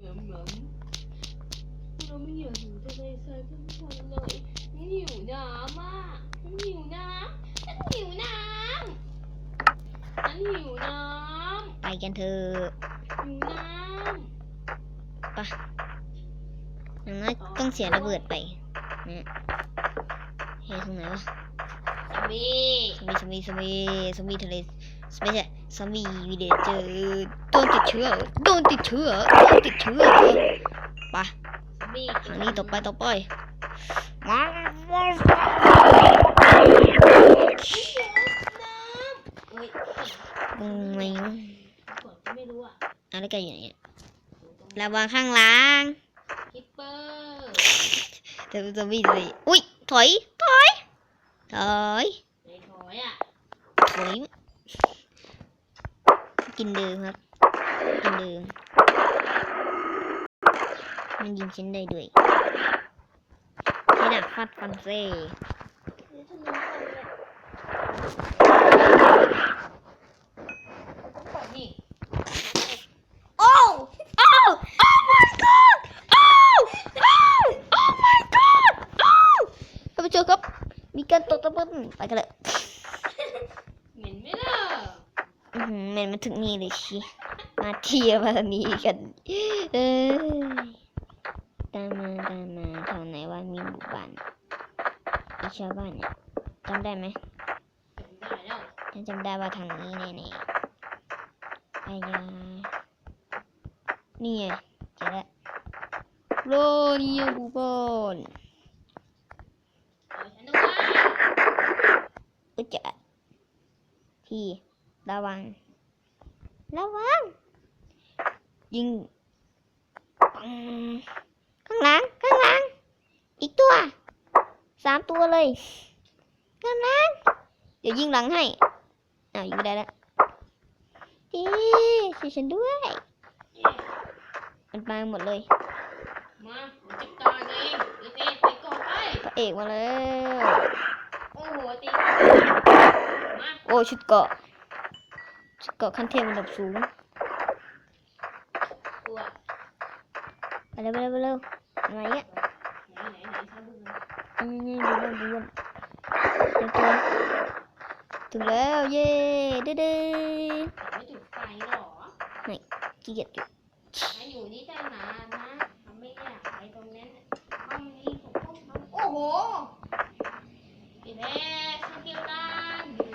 เหมือนเหมือนเราไม่อยากอยู่ทะเลทรายทั้งวันเลยฉันหิวน้ำอะฉันหิวน้ำฉันหิวน้ำฉันหิวน้ไปกันเถอะำหิวน้ำไปอย่างน้อยต้องเสียระเบิดไปเนี่ยเฮ้ยตรงไหนวะำสามี สมีสมีสมีสมีทะเลไม่ใช่สมีวิเลเจอร์ นติดเชื้อโดนติดเชื้อโดนติดเชื้อไปทางนี้ต่อไปต่อไปว้าวน้ำเฮ้ยมึงไม่กดไม่รู้อะอะไรกันอยู่เนี่ยระวังข้างหล่างคิปเปอร์แต่สมีเลยอุ้ยถอยถอยถอยถอยอะถอยกินเดิมครับ กินเดิมมันยิงฉันได้ด้วยให้หนักฟัดฟันเซ่โอ้โอ้ oh my god โอ้โอ้ oh my god โอ้ท่านผู้ชมครับ มีการตกตะบันไปกันเลยเหม็นไหมล่ะอื้อหือแมันมาถึงนี่เลยชิ มาเทียวมานี้กัน เอ้ยตามมาตามมาแถวไหนว่ามีหมู่บ้านมีชาวบ้านเนี่ยจำได้ไหมฉันจำได้ว่าทางนี้แน่ๆอายานี่ไงเจอแล้วโรนี่บูบอนอาฉันด้วยอึจะพี่ระวัง ระวัง ยิงปังข้างหลังข้างหลัง อีกตัวสามตัวเลยข้างหลังเดี๋ยวยิงหลังให้อ้าวยิงไม่ได้แล้วดีช่วยฉันด้วย มันมาหมดเลย มาจัดการเองเด็กๆไปก่อนไปพระเอกมาแล้วโอ้โหตีมาโอ้ชุดเกาะชุดเกาะขั้นเทพระดับสูง ตัว ไป เร็วไปเร็วไปเร็วมาเนี้ยนไหนไหนชาบูนะดูเรื่องดูเจอตัวถึงแล้วเย้เด้เด้ไม่จุดไฟหรอขี้เกียจจุดอยู่นี่ได้นานนะทำไม่อยากไปตรงนั้นห้องนี้ผมต้องทำโอ้โหพี่แม่สกิลการอยู่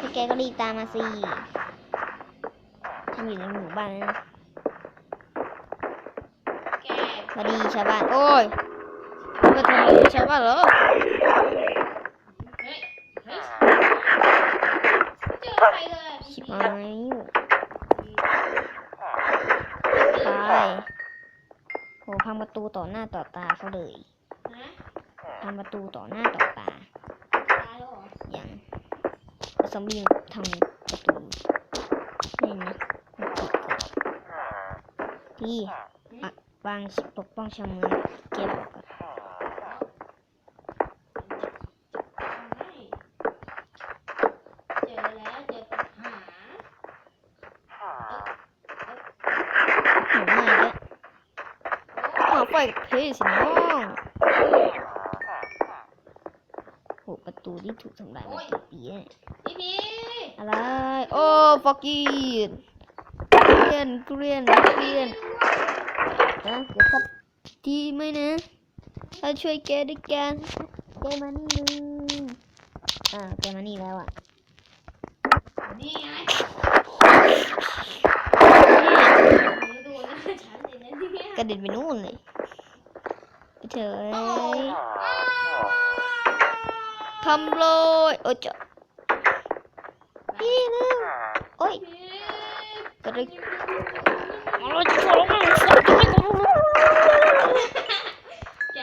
พี่แกก็รีบตามมาสิฉันอยู่ในหมู่บ้านนะ แกสวัสดีชาวบ้าน โอ้ยมาทำอะไรชาวบ้านเหรอเฮ้ยเฮ้ยเจอใครเลยชิบหายตายโหพังประตูต่อหน้าต่อตาเขาเลยพังประตูต่อหน้าต่อตาอย่างซอมบี้ทำประตูนี่นะมัน ปิดก่อนพี่ปะวางปกป้องชาวเมืองเก็บก่อนเจอแล้วเจอปัญหาหนูมาอีกแล้วขอปล่อยเพสิน้องโหประตูที่ถูกทำลายมากี่ปียพี่พี่อะไร โอ้ฟอกกี้เกรียนเกรียนเกรียน นะเดี๋ยวครับทีไหมนะถ้าช่วยแกด้วยกันแกมานี่นึงอ่าแกมานี่แล้วอะนี่ไงดูหน้าฉันเลยนะเนี่ยกระเด็นไปนู่นเลยไปเถอะโอ้ทำเลยโอ้ยเจ้าพี่เร็วโอ้ยพี่กระเด็นพี่โอ้ย จะขอร้องเลยสักทีใจ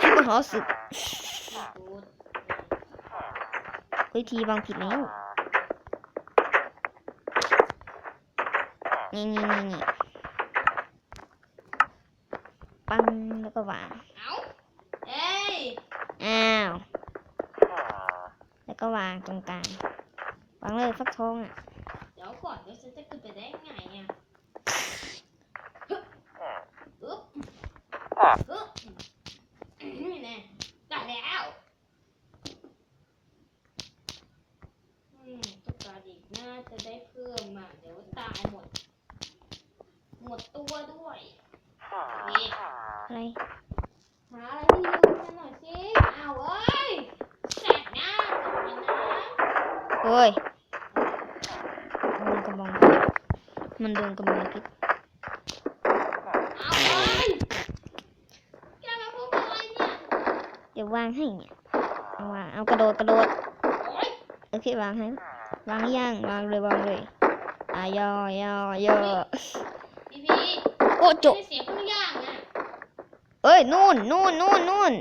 ที่มหาศึกพูดเฮ้ยทีบางผิดแล้ว นี่นี่นี่นี่ปังแล้วก็วางเอาเอ้ยอ้าว แล้วก็วางตรงกลาง วางเลยฟักทองอะ เดี๋ยวก่อนเดี๋ยวฉันจะขึ้นไปได้ไงอะ เออ นี่แน่ได้แล้วอืมตุ๊กตาอีกน่าจะได้เพิ่มมาเดี๋ยวตายหมด หมดตัวด้วยนี่อะไรหาอะไรที่ยืนกันหน่อยสิอ้าวเอ้ยแสบหน้าก่อนนะโอ้ยมันกระบองเพชรมันโดนกระบองเพชร อ้าวเอ้ยแกมาพูดอะไรเนี่ย เดี๋ยววางให้เนี่ยเอาวางเอากระโดดกระโดดโอ๊ยโอเควางให้วางหรือยังวางเลยวางเลยอะย่อย่อย่อพี่พี่โอ้จบไม่เสียงเครื่องย่างนะเอ้ยนู่นนู่นนู่นนู่น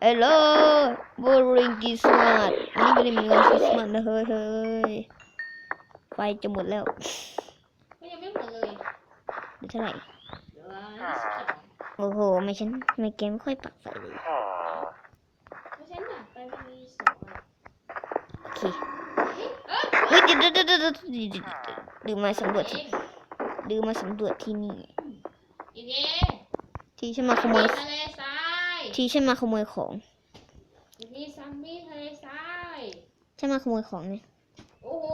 เอลโลบริงกิสมาดนี่ไม่ได้มีวันคริสต์มาสนะเฮ้ยเฮ้ยไฟจะหมดแล้วก็ยังไม่หมดเลยเดี๋ยวเท่าไหร่ โอ้โห ไม่ฉันไม่เกมไม่ค่อยปักไฟเลยเพราะฉะนั้นน่ะไปมันมีสองอะโอเคเอ้ยเฮ้ยเดี๋ยวเดี๋ยวเดี๋ยวเดี๋ยวเดี๋ยวเดี๋ยวดืมมาสำรวจเอที่งดืมมาสำรวจที่นี่อีเองที่ฉันมาขโมยทะเลทรายที่ฉันมาขโมยของอีนี่ซัมบี้ทะเลทรายฉันมาขโมยของเนี่ยโอ้โห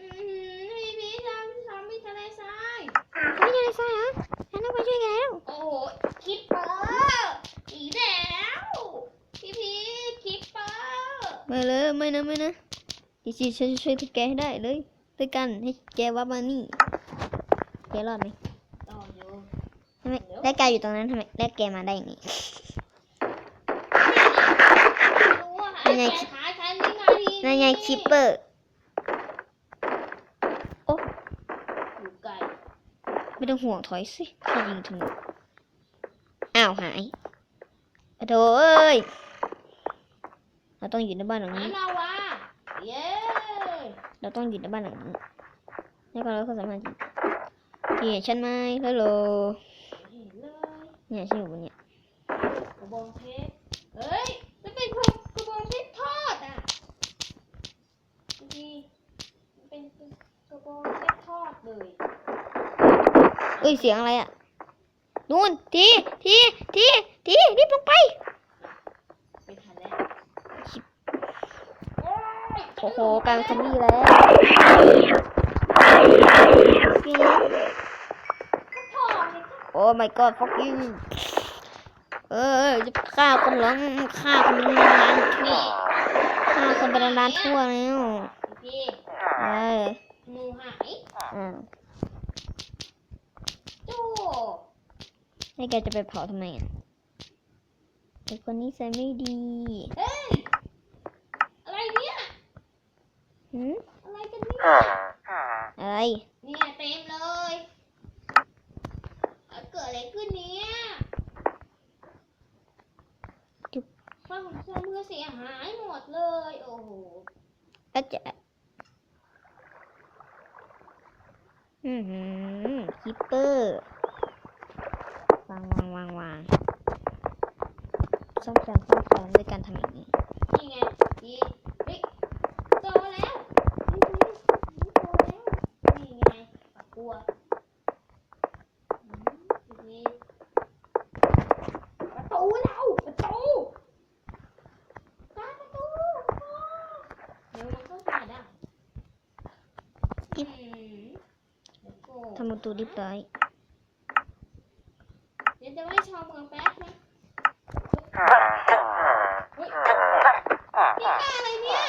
อือหือพี่พี่ซัมซัมบี้ทะเลทรายไม่ใช่ใช่เหรอฉันต้องไปช่วยแกแล้วโอ้โห คิปเปอร์อีกแล้วพี่พี่คิปเปอร์ไม่เลยไม่นะไม่นะจริงๆฉันจะช่วยแกให้ได้เลยด้วยกันให้แกว่ามานี่แกรอดไหมต่ออยู่ทำไมแล้วแกอยู่ตรงนั้นทำไมแล้วแกมาได้ยังไงรู้ว่านั่นไงแกขาฉันนี่ไงนั่นไงคิปเปอร์อยู่ไกลไม่ต้องห่วงถอยสิข้ายิงธนูอ้าวหายโอ้โถเอ้ย เราต้องอยู่ในบ้านหลังหานี้ ลาวาเย้เราต้องอยู่ในบ้านหลังนี้แล้วก็เราก็สามารถยิงที่เห็นฉันไหมฮัลโหลเห็นเลยเนี่ยฉันอยู่บนเนี่ยกระบองเพชรเฮ้ยมันเป็นกระกระบองเพชรทอดอะดีมันเป็นกระบองเพชรทอดเลย เอ้ย เสียงอะไรอะ นู่นทีทีทีทีรีบลงไปไปทันแล้วโอ้โหกลายเป็นซอมบี้แล้วเสียงทอดเลยโอ้ my god fuck you เออจะฆ่าคนร้องฆ่าคนเป็นล้านทั่วฆ่าคนเป็นล้านทั่วแล้วพี่เอองูหายอ่าโจ้ ให้แกจะไปเผาทำไมอะไอ้คนนี้ใส่ไม่ดี เฮ้ย อะไรเนี่ยหืมอะไรกันเนี่ย อะไร เนี่ยเต็มเลยเอ่อเกิดอะไรขึ้นเนี่ยฟังของเธอมือเสียหายหมดเลย โอ้โหก็จะอือหือคิปเปอร์วางวางวางวางซ่อมแซมซ่อมแซมด้วยการทำอย่างนี้นี่ไงดีเฮ้ยโตแล้วนี่นี่โตแล้วนี่ไงปากกลัวอืมดีๆประตูเราประตูตาประตูเดี๋ยวมันก็มาได้อืมเดี๋ยวโกทำประตูเรียบร้อย เดี๋ยวจะไม่ชอบเมืองแป๊บนะเฮ้ยนี่ฆ่าอะไรเนี่ย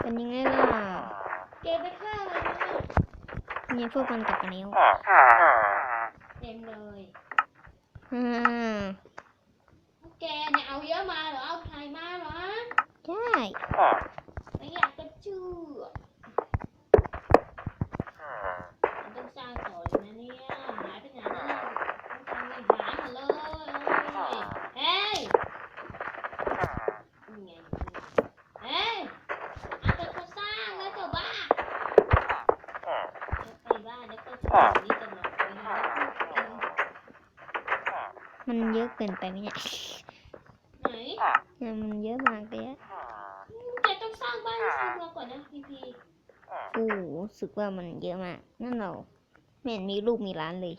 เป็นยังไงล่ะแกไปฆ่าอะไรเนี่ยเนี่ยพวกมันกลับมาแล้วเต็มเลยอ่าแกเนี่ยเอาเยอะมาเหรอ เอาใครมาเหรอ ใช่ไม่อยากจะเชื่อมันต้องสร้างต่อเลยนะเนี่ย หายไปไหนเนี่ยต้องทำให้หายหมดเลยเฮ้ยนี่ไงเฮ้ยเอาแต่เขาสร้างแล้วเจ้าบ้าไปบ้านแล้วก็ทำอย่างนี้ตลอดเลยนะ มันเยอะเกินไปไหมเนี่ยไหนเนี่ยมันเยอะมากเลยอะแกต้องสร้างบ้านให้สร้างมาก่อนนะพีพีโอ้โหรู้สึกว่ามันเยอะมาก นั่นเราไม่เห็นมีลูกมีร้านเลย